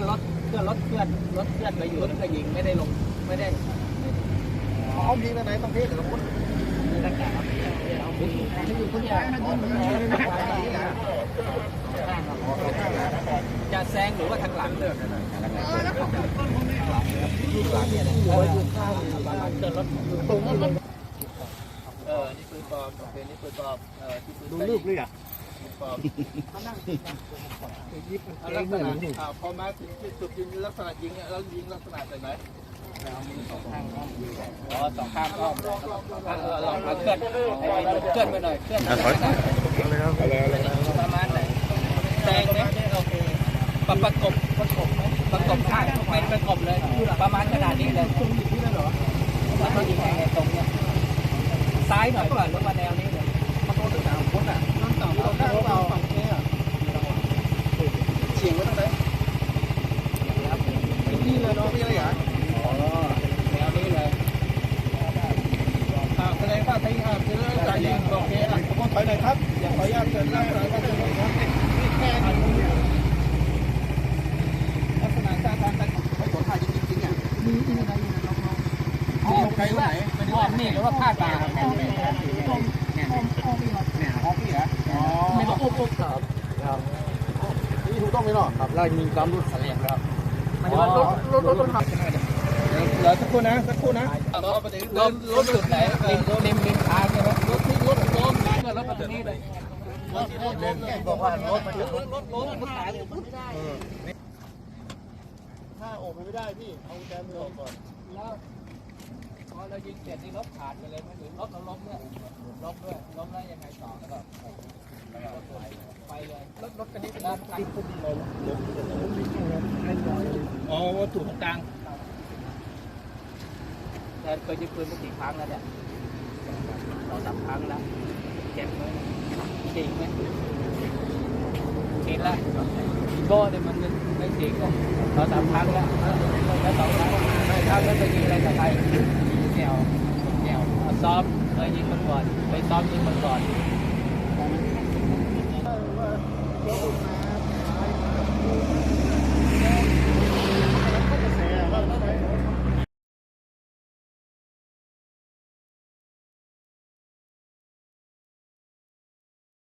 เพื่อนรถเพื่อนรถเพื่อนไปอยู่แล้วก็ยิงไม่ได้ลงไม่ได้เขายิงไปไหนต้องเพ่หรือต้องพุทธตั้งแต่ครับเอาไปอยู่ไม่อยู่คนเดียวจะแซงหรือว่าทางหลังเลือกลูกหลังเนี่ยนะเออเดินรถตรงนี้เลยเออนี่ปืนปลอมโอเคนี่ปืนปลอมเออที่ปืนดูรูปเลยอะป ลักษณะพอมาถึงจุดยิงลักษณะยิงเนี่ยแล้วยิงลักษณะแบบไหนอ๋อสองข้างอ้อมเออลองมาเคลื่อนเคลื่อนไปหน่อยเคลื่อนไปหน่อยประมาณไหนแซงไหมโอเคประประกบประกบไหมประกบข้างไม่ประกบเลยประมาณขนาดนี้เลยตรงนี้เลยเหรอแล้วก็ยิงไงตรงเนี้ยซ้ายหน่อยก่อนแล้วมาแนวนี้เลยมาโดนตั้งแต่คนอะนั่งต่อเราได้เราฝั่งนี้อะเฉียงไว้ตรงไหนนี่เลยเนาะไม่ใช่เหรออ๋อแนวนี้เลยอ่าแสดงว่าที่อ่าคือเรื่องการยิงโอเคอะผมถอยหน่อยครับ อย่าขออนุญาตเชิญนั่งหน่อยครับนี่แค่นี้ลักษณะท่าทางการไม่สนใจจริงๆอะมีที่ไหนอ๋อใครไหนอ้อมนี่หรือว่าผ้าตาครับอ้อมนี่อ้อมอ้อมอ้อมนี่ครับเนี่ยอ้อมนี่เหรออ๋อไม่ต้องอุ้มอุ้มครับครับนี่ถูกต้องไหมเนาะครับเรามีความรู้เสลียงครับมันว่ารถรถรถรถขับเหลือสักครู่นะสักครู่นะรถรถรถจุดไหนริมริมริมทางใช่ไหมรถ ที่รถล้มเมื่อรถมาถึงนี่เลยรถรถล้มเนี่ยบอกว่ารถมันรถรถล้มมันตายเลยไม่ได้ถ้าออกไปไม่ได้พี่เอาแจมือออกก่อนแล้วพอเรายิงเสร็จนี่รถขาดไปเลยไหมหรือรถเราล้มเนี่ยล้มด้วยล้มแล้วยังไงต่อแล้วก็ไปเลยรถรถคันนี้เป็นรถที่พุ่งลงอ๋อวัตถุตรงกลางแต่เคยยิงปืนไปกี่ครั้งแล้วเนี่ยสองสามครั้งแล้ว จ็บไหมจริงไหมเชินละโก้เนี่ยมันไม่เจริงเลยสองสามครั้งแล้วแล้วสองครั้งไม่ครั้งแล้วไปยิงอะไรกับใครแนวแนวซ้อมเคยยิงมันก่อนไปซ้อมยิงมันก่อน